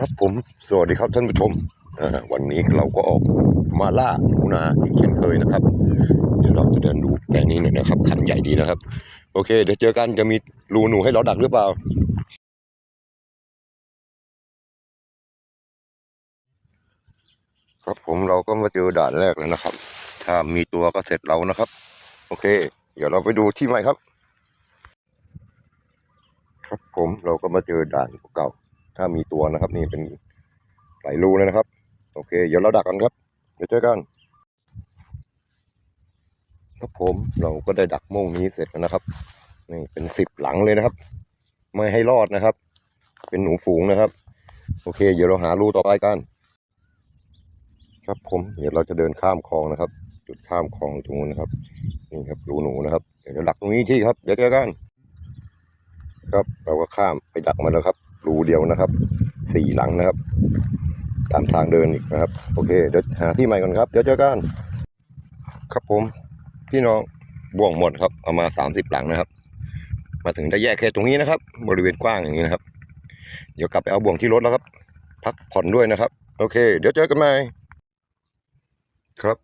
ครับผมสวัสดีครับท่านผู้ชมวันนี้เราก็ออกมาล่าหนูนาอีกเช่นเคยนะครับ เดี๋ยวเราจะเดินดูแปลงนี้หน่อยนะครับคันใหญ่ดีนะครับ โอเค เดี๋ยวเจอกันจะมีรูหนูให้เราดักหรือเปล่า ครับผมเราก็มาเจอด่านแรกแล้วนะครับ ถ้ามีตัวก็เสร็จเรานะครับ โอเค เดี๋ยวเราไปดูที่ใหม่ครับ ครับผมเราก็มาเจอด่านเก่า ถ้ามีตัวนะครับนี่เป็นหลายรูเลยนะครับ โอเค เดี๋ยวเราดักกันครับ เดี๋ยวเจอกันครับผมเราก็ได้ดักโม่งนี้เสร็จแล้วนะครับนี่เป็นสิบหลังเลยนะครับ ไม่ให้รอดนะครับ เป็นหนูฝูงนะครับ โอเค เดี๋ยวเราหารูต่อไปกัน ครับผมเดี๋ยวเราจะเดินข้ามคลองนะครับ จุดข้ามคลองตรงนู้นนะครับนี่ครับรูหนูนะครับ เดี๋ยวเราดักตรงนี้ที่ครับ เดี๋ยวเจอกัน ครับเราก็ข้ามไปดักมันแล้วครับ รูเดียวนะครับสี่หลังนะครับ ตามทางเดินอีกนะครับ โอเคเดี๋ยวหาที่ใหม่ก่อนครับเดี๋ยวเจอกันครับผม พี่น้องบ่วงหมดครับเอามาสามสิบหลังนะครับ มาถึงได้แยกแค่ตรงนี้นะครับ บริเวณกว้างอย่างนี้นะครับ เดี๋ยวกลับไปเอาบ่วงที่รถแล้วครับ พักผ่อนด้วยนะครับ โอเค เดี๋ยวเจอกันใหม่ครับ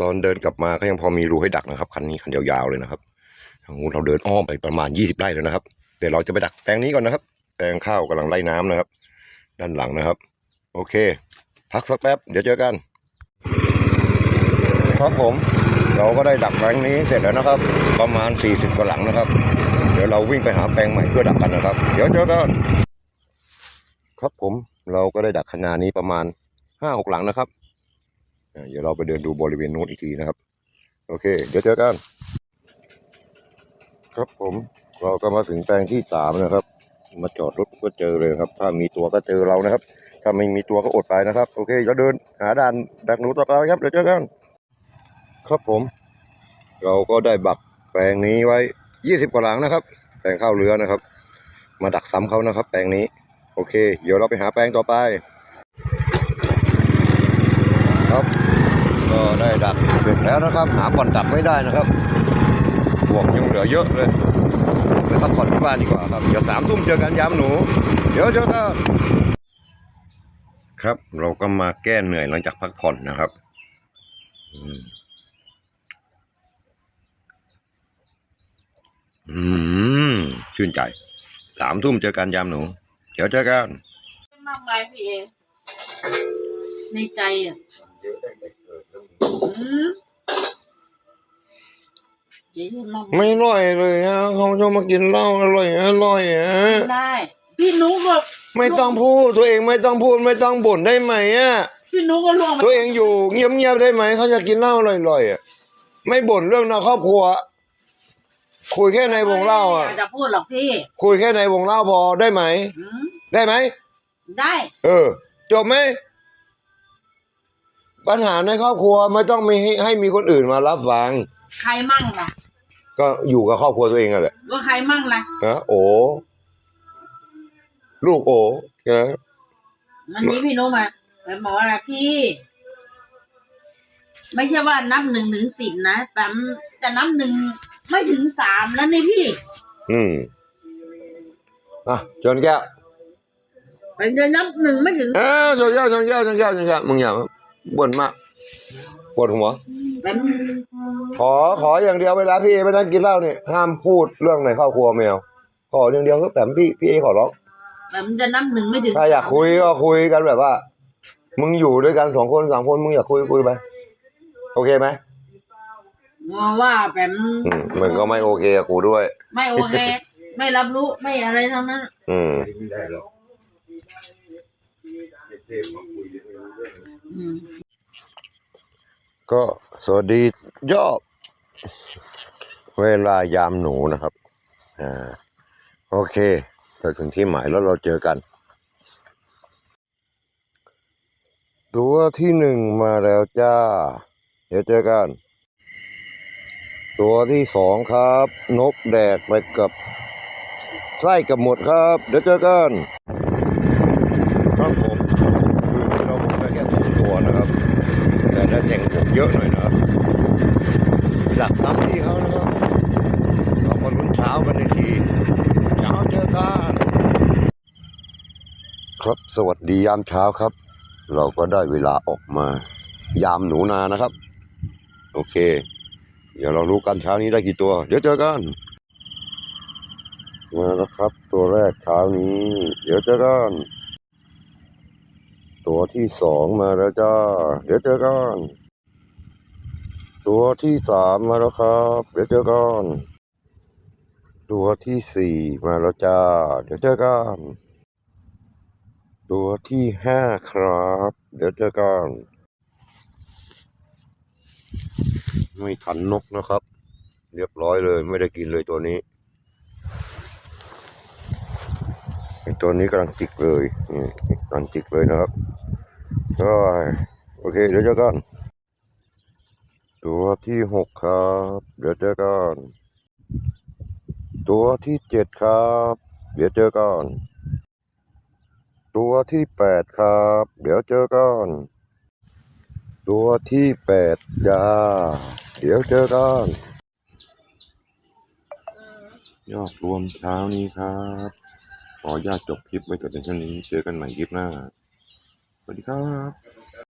ตอนเดินกลับมาก็ยังพอมีรูให้ดักนะครับคันนี้คันยาวๆเลยนะครับทางนู้นเราเดินอ้อมไปประมาณยี่สิบไร่แล้วนะครับเดี๋ยวเราจะไปดักแปลงนี้ก่อนนะครับ แปลงข้าวกำลังไล่น้ำนะครับ ด้านหลังนะครับ โอเค พักสักแป๊บ เดี๋ยวเจอกัน ครับผม เราก็ได้ดักแปลงนี้เสร็จแล้วนะครับ ประมาณ 40กว่าหลังนะครับ เดี๋ยวเราวิ่งไปหาแปลงใหม่เพื่อดักกันนะครับ เดี๋ยวเจอกันครับผมเราก็ได้ดักขนาดนี้ประมาณห้าหกหลังนะครับ เดี๋ยวเราไปเดินดูบริเวณนู้นอีกทีนะครับ โอเค เดี๋ยวเจอกัน ครับผมเราก็มาถึงแปลงที่สามนะครับ มาจอดรถก็เจอเลยครับ ถ้ามีตัวก็เจอเรานะครับ ถ้าไม่มีตัวก็อดไปนะครับ โอเคเราเดินหาด่านดักหนูต่อไปครับเดี๋ยวเจอกันครับผม เราก็ได้บักแปลงนี้ไว้ยี่สิบกว่าหลังนะครับแปลงข้าวเรือนะครับ มาดักซ้ำเขานะครับ แปลงนี้ โอเค เดี๋ยวเราไปหาแปลงต่อไป ครับก็ได้ดักเสร็จแล้วนะครับ หาบ่อนดักไม่ได้นะครับห่วงยังเหลือเยอะเลย ไปพักผ่อนที่บ้านดีกว่าครับเดี๋ยวสามทุ่มเจอกันยามหนู เดี๋ยวเจอกันครับ เราก็มาแก้เหนื่อยหลังจากพักผ่อนนะครับอืมอืมชื่นใจสามทุ่มเจอกันยามหนู เดี๋ยวเจอกันมากมายพี่เอในใจอะอืม เยอะมากไม่อร่อยเลยฮะเขาจะมากินเหล้าอร่อยอร่อยฮะได้ พี่นุ๊กก็ไม่ต้องพูดตัวเองไม่ต้องพูดไม่ต้องบ่นได้ไหมอะพี่นุ๊กก็ล่วงไปตัวเองอยู่เงียบๆได้ไหมเขาจะกินเหล้าอร่อยๆอะไม่บ่นเรื่องในครอบครัว คุยแค่ในวงเล่าอะไม่ยกจะพูดหรอกพี่คุยแค่ในวงเล่าพอได้ไหม อืมได้ไหม ได้ เออ จบไหม ปัญหาในครอบครัวไม่ต้องมีให้ให้มีคนอื่นมารับฟัง ใครมั่งล่ะ ก็อยู่กับครอบครัวตัวเองอะแหละก็ใครมั่งล่ะนะโอลูกโอใช่ไหมวันนี้พี่นุ๊กมาไปบอกว่าพี่ ไม่ใช่ว่านับหนึ่งถึงสิบนะแปมจะนับหนึ่งไม่ถึงสามแล้วนี่พี่ อืมอะชนแก้วแปมจะนับหนึ่งไม่ถึงเอ้าวชนแก้วชนแก้วชนแก้วชนแก้วมึงอย่าบ่นมากปวดหัว แปมขอขออย่างเดียวเวลาพี่เอไปนั่งกินเหล้าเนี่ยห้ามพูดเรื่องในครอบครัวแมวขออย่างเดียวคือแบบพี่พี่เอขอร้องแปมจะนับหนึ่งไม่ถึงถ้าอยากคุยก็คุยกันแบบว่า มึงอยู่ด้วยกันสองคนสามคนมึงอยากคุยคุยไปโอเคไหมมองว่าแปมอืมมึงก็ไม่โอเคกับกูด้วย ไม่โอเค ไม่รับรู้ไม่อะไรทั้งนั้น อืมอืม ก็สวัสดียอบเวลายามหนูนะครับอ่าโอเคไปถึงที่หมายแล้วเราเจอกัน ตัวที่หนึ่งมาแล้วจ้า เดี๋ยวเจอกัน ตัวที่สองครับ นกแดกไปกับไส้กับหมดครับ เดี๋ยวเจอกันครับผม คือเราได้แค่สองตัวนะครับ แต่ได้แจงผมเยอะหน่อยนะครับหลักซ้ำที่เขานะครับเรามาลุ้นเช้ากันในทีเช้าเจอกันครับสวัสดียามเช้าครับ เราก็ได้เวลาออกมา ยามหนูนานะครับ โอเค เดี๋ยวเรารู้กันเช้านี้ได้กี่ตัว เดี๋ยวเจอกันมาแล้วครับ ตัวแรกเช้านี้ เดี๋ยวเจอกัน ตัวที่สองมาแล้วจ้า เดี๋ยวเจอกัน ตัวที่สามมาแล้วครับ เดี๋ยวเจอกัน ตัวที่สี่มาแล้วจ้า เดี๋ยวเจอกัน ตัวที่ห้าครับ เดี๋ยวเจอกัน ไม่ทันนกนะครับ เรียบร้อยเลยไม่ได้กินเลยตัวนี้ไอ้ ตัวนี้กำลังจิกเลยนี่กำลังจิกเลยนะครับก็โอเคเดี๋ยวเจอกันตัวที่หกครับ เดี๋ยวเจอกันตัวที่เจ็ดครับ เดี๋ยวเจอกันตัวที่แปดครับ เดี๋ยวเจอกันตัวที่แปดจ้า เดี๋ยวเจอกันยอดรวมเช้านี้ครับ ขออนุญาตจบคลิปไว้แต่เพียงเท่านี้ เจอกันใหม่คลิปหน้า สวัสดีครับ